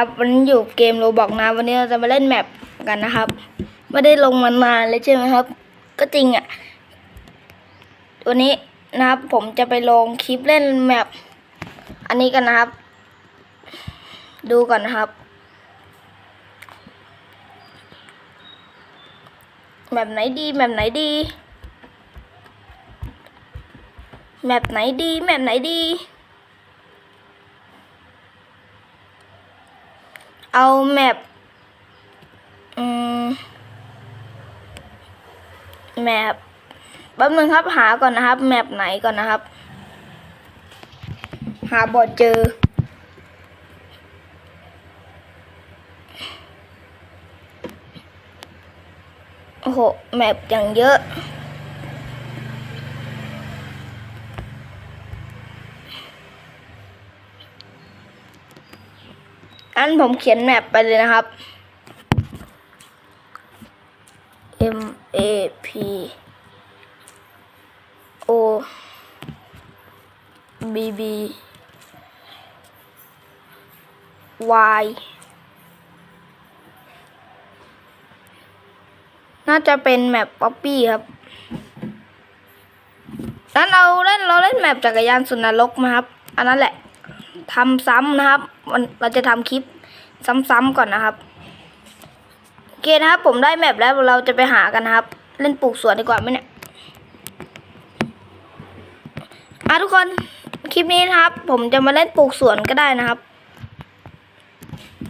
ครับวันนี้อยู่เกมโรบอกนะวันนี้เราจะมาเล่นแมปกันนะครับ ไม่ได้ลงมานานเลยใช่ไหมครับ ก็จริงอะ่ะวันนี้นะครับผมจะไปลงคลิปเล่นแมปอันนี้กันนะครับ ดูก่อนนะครับ แมปไหนดีแมปไหนดี แมปไหนดีแมปไหนดี เอาแมปแมปแป๊บนึงครับหาก่อนนะครับ แมปไหนก่อนนะครับ หาบอดเจอ โอ้โห แมปอย่างเยอะ อันผมเขียนแมปไปเลยนะครับ M A P O B B Y น่าจะเป็นแมปป๊อปปี้ครับนั้นเราเล่นเราเล่นแมปจักรยานสุนทรกมาครับ อันนั้นแหละทำซ้ำนะครับ มันเราจะทำคลิป ซ้ำๆก่อนนะครับโอเคนะครับ ผมได้แมปแล้วเราจะไปหากันนะครับ เล่นปลูกสวนดีกว่าไหมเนี่ยอะทุกคนคลิปนี้นะครับ ผมจะมาเล่นปลูกสวนก็ได้นะครับ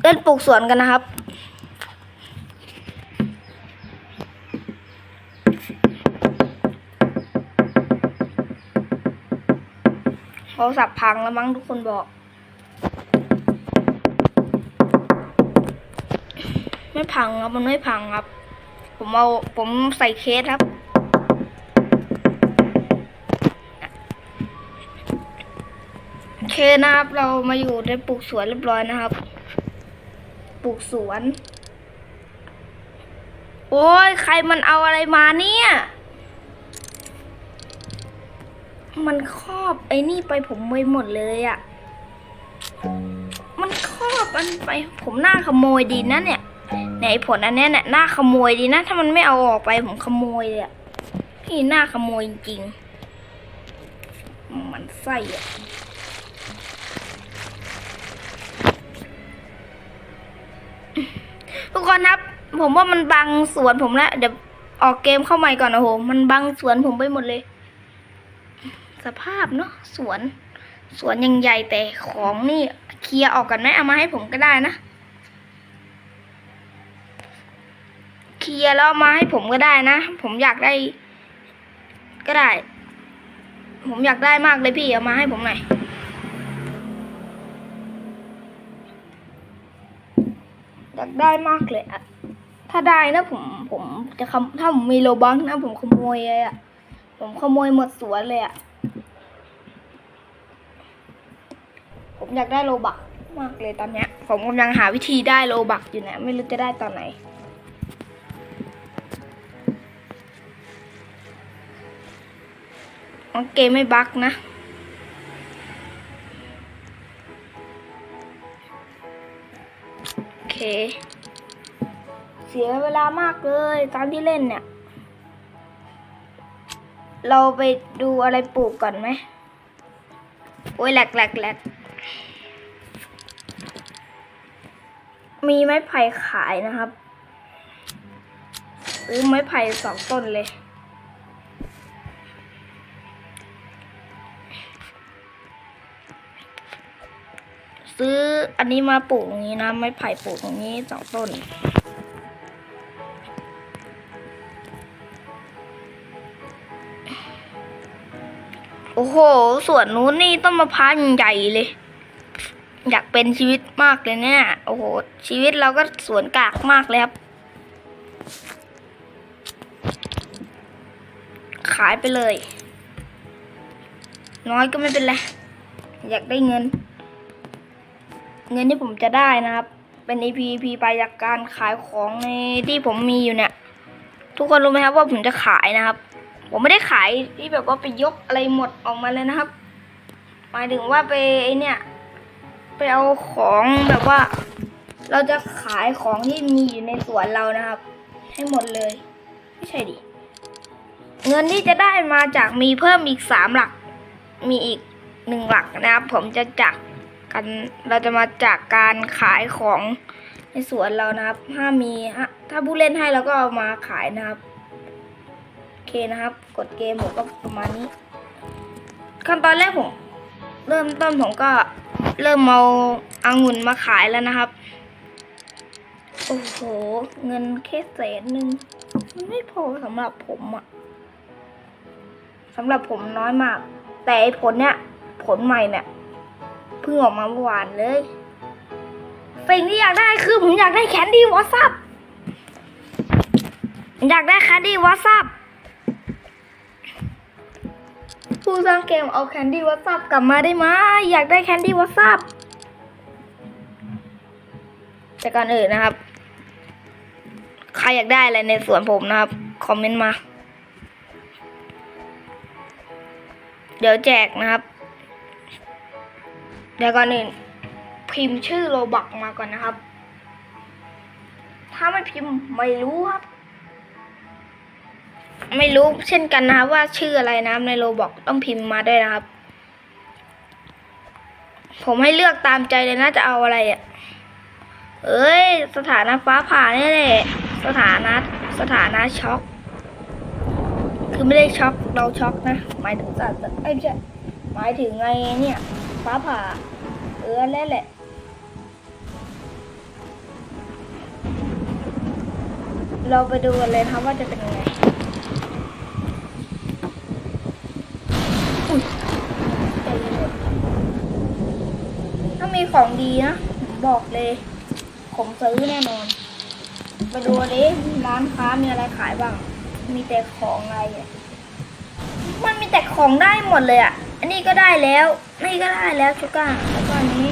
เล่นปลูกสวนกันนะครับโทรศัพท์พังแล้วมั้งทุกคนบอก ไม่พังครับมันไม่พังครับ ผมเอาผมใส่เคสครับ เคนะครับเรามาอยู่ในปลูกสวนเรียบร้อยนะครับ ปลูกสวน โอ้ยใครมันเอาอะไรมาเนี่ย มันครอบไอ้นี่ไปผมไปหมดเลยอะ่ะมันครอบอันไปผมหน้าขโมยดีนะเนี่ย ไหนผลอันนี้เนี่ยหน้าขโมยดีนะ ถ้ามันไม่เอาออกไปผมขโมยเลยอะพี่หน้าขโมยจริง มันไส้อะทุกคนครับ ผมว่ามันบังสวนผมแล้วเดี๋ยวออกเกมเข้าใหม่ก่อนนะโหมันบังสวนผมไปหมดเลย สภาพเนาะสวน สวนยังใหญ่แต่ของนี่เคลียร์ออกกันไหมเอามาให้ผมก็ได้นะ เคลียร์แล้วมาให้ผมก็ได้นะ ผมอยากได้ ก็ได้ ผมอยากได้มากเลยพี่เอามาให้ผมหน่อยอยากได้มากเลยอะถ้าได้นะผมผมจะขโมถ้าผมมีโลบังนะผมขโมยเลยอะผมขโมยหมดสวนเลยอะผมอยากได้โลบักมากเลยตอนเนี้ย ผมกำลังหาวิธีได้โลบักอยู่นี่ยไม่รู้จะได้ตอนไหน โอเคไม่บักนะ โอเค เสียเวลามากเลยตอนที่เล่นเนี่ย เราไปดูอะไรปลูกก่อนไหม โอ้ยแหลกแหลกแหลกมีไม้ไผ่ขายนะครับซื้อไม้ไผ่สองต้นเลย ซื้ออันนี้มาปลูกตรงนี้นะไม้ไผ่ปลูกตรงนี้สองต้น โอ้โหสวนนู้นนี่ต้นมะพร้าวใหญ่เลย อยากเป็นชีวิตมากเลยเนี่ย โอ้โห ชีวิตเราก็สวนกากมากเลยครับ ขายไปเลย น้อยก็ไม่เป็นไร อยากได้เงิน เงินที่ผมจะได้นะครับ เป็น E P E P ไปจากการขายของในที่ผมมีอยู่เนี่ย ทุกคนรู้ไหมครับว่าผมจะขายนะครับ ผมไม่ได้ขายที่แบบว่าไปยกอะไรหมดออกมาเลยนะครับ หมายถึงว่าไปไอเนี่ยไปเอาของแบบว่า เราจะขายของที่มีอยู่ในสวนเรานะครับ ให้หมดเลย ไม่ใช่ดิเงินที่จะได้มาจากมีเพิ่มอีกสามหลัก มีอีกหนึ่งหลักนะครับ ผมจะจาก กันเราจะมาจากการขายของในสวนเรานะครับ ถ้ามีถ้าผู้เล่นให้เราก็เอามาขายนะครับ โอเคนะครับ กดเกมผมก็ประมาณนี้ ขั้นตอนแรกผมเริ่มต้นผมก็เริ่มเอาอางุ่นมาขายแล้วนะครับ โอ้โห เงินแค่แสนหนึ่งมันไม่พอสำหรับผมอะสำหรับผมน้อยมาก แต่ไอผลเนี้ยผลใหม่เนี่ย พิ่งออกมาเมื่อวานเลยสิ่งที่อยากได้คือผมอยากได้แคนดี้วอซับอยากได้แคนดี้วอซับผู้สร้างเกมเอาแคนดี้วอซับกลับมาได้ไหมอยากได้แคนดี้วอซับแต่ก่อนอื่นนะครับ ใครอยากได้อะไรในสวนผมนะครับ คอมเมนต์มา เดี๋ยวแจกนะครับ เดี๋ยวก่อนอื่นพิมพ์ชื่อโรบักมาก่อนนะครับ ถ้าไม่พิมพ์ไม่รู้ครับ ไม่รู้เช่นกันนะครับว่าชื่ออะไรนะครับในโรบอกต้องพิมพ์มาด้วยนะครับ ผมให้เลือกตามใจเลยนะจะเอาอะไรอะ่ะ เอ้ย สถานะฟ้าผ่าเนี่ยแหละ สถานะสถานะช็อก คือไม่ได้ช็อกเราช็อกนะ หมายถึงสัตว์เอ้ไม่ใช่หมายถึงไงเนี่ย ฟ้าผ่า เออแล้วแหละเราไปดูกันเลยครับว่าจะเป็นยังไงถ้ามีของดีนะผมบอกเลย ผมซื้อแน่นอน ไปดูดิร้านค้ามีอะไรขายบ้าง มีแต่ของอะไร มันมีแต่ของได้หมดเลยอะ อันนี้ก็ได้แล้ว นี่ก็ได้แล้วชูก้าแล้วก็นนี้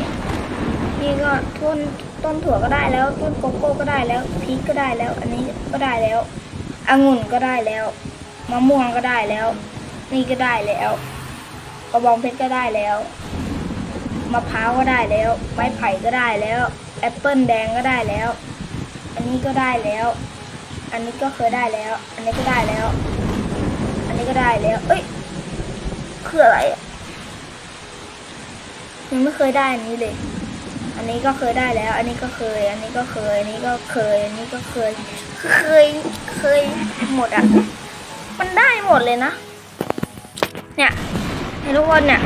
นี่ก็ต้นต้นถั่วก็ได้แล้ว ต้นโกโก้ก็ได้แล้วพริกก็ได้แล้ว อันนี้ก็ได้แล้วองุ่นก็ได้แล้วมะม่วงก็ได้แล้ว นี่ก็ได้แล้วกระบองเพชรก็ได้แล้วมะพร้าวก็ได้แล้วไม้ไผ่ก็ได้แล้วแอปเปิลแดงก็ได้แล้ว อันนี้ก็ได้แล้ว อันนี้ก็เคยได้แล้ว อันนี้ก็ได้แล้ว อันนี้ก็ได้แล้ว เอ้ย คืออะไรอะยังไม่เคยได้อันนี้เลย อันนี้ก็เคยได้แล้ว อันนี้ก็เคย อันนี้ก็เคย อันนี้ก็เคย อันนี้ก็เคย เคย เคยหมดอะ มันได้หมดเลยนะ เนี่ยเห็นทุกคนเนี่ย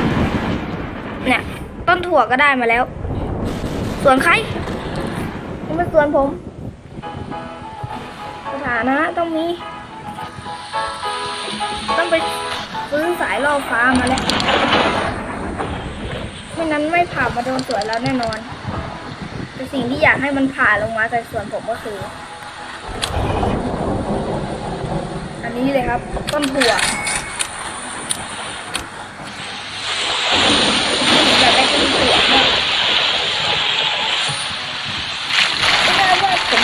เนี่ย ต้นถั่วก็ได้มาแล้ว ส่วนใครนี่เป็นส่วนผมสถานะต้องมี ต้องไป ซื้อสายล่อฟ้ามาแล้วไม่นั้นไม่ผ่ามาโดนสวนแล้วแน่นอน แต่สิ่งที่อยากให้มันผ่าลงมาใส่สวนผมก็คือ อันนี้เลยครับ ต้นถั่วอยากได้ต้นถั่วมากไม่ได้ว่าผม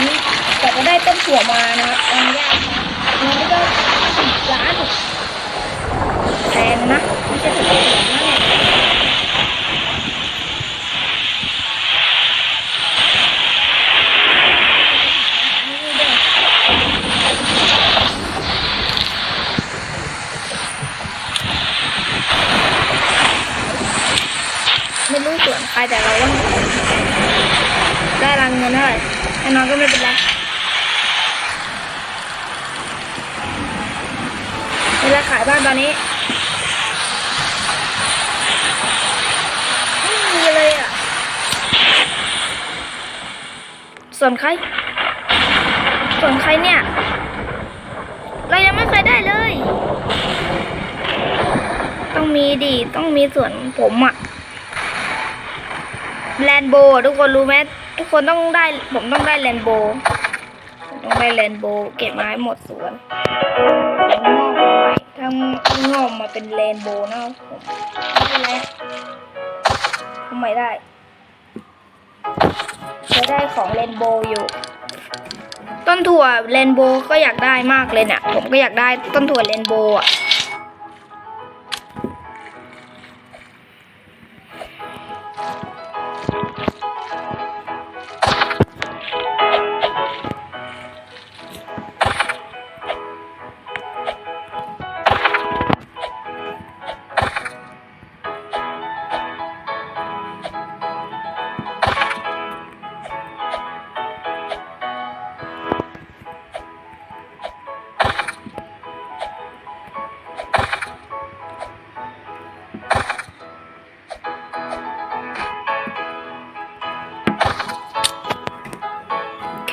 กว่าจะได้ต้นถั่วมานะครับมันยากนะเงินก็สิบล้าน แพงนะไม่ใช่ถูกๆนะเนี่ยไม่รู้ส่วนใครแต่เราว่าได้รังเงินเท่าไหร่ถ้น้อยก็ไม่เป็นไรเวลาขายบ้านตอนนี้ไม่มีเลยอะ ส่วนใคร ส่วนใครเนี่ย เรายังไม่เคยได้เลย ต้องมีดิต้องมีส่วนผมอะแลนโบทุกคนรู้ไหมทุกคนต้องได้ ผมต้องได้แลนโบต้องได้แลนโบเก็บมาให้หมดสวนแล้วงอกมาใหม่ถ้างอกมาเป็นแลนโบนะผมไม่เป็นไรทำไมได้ ได้ของเรนโบว์อยู่ ต้นถั่วเรนโบว์ก็อยากได้มากเลยเนี่ยผมก็อยากได้ต้นถั่วเรนโบว์อะ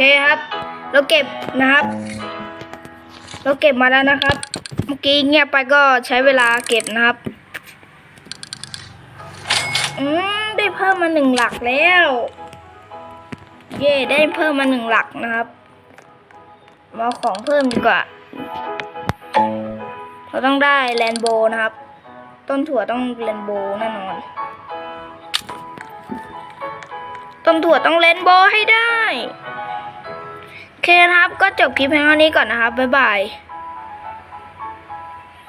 คครับ เราเก็บนะครับ เราเก็บมาแล้วนะครับ เมื่อกี้เงียบไปก็ใช้เวลาเก็บนะครับ อืมได้เพิ่มมาหนึ่งหลักแล้ว เย่ได้เพิ่มมาหนึ่งหลักนะครับมาของเพิ่มดีกว่า เราต้องได้แลนโบนะครับ ต้นถั่วต้องแลนโบแน่นอนต้นถั่วต้องเลนโบให้ได้ เคนะครับ ก็จบคลิปเพียงเท่านี้ก่อนนะครับ บ๊ายบาย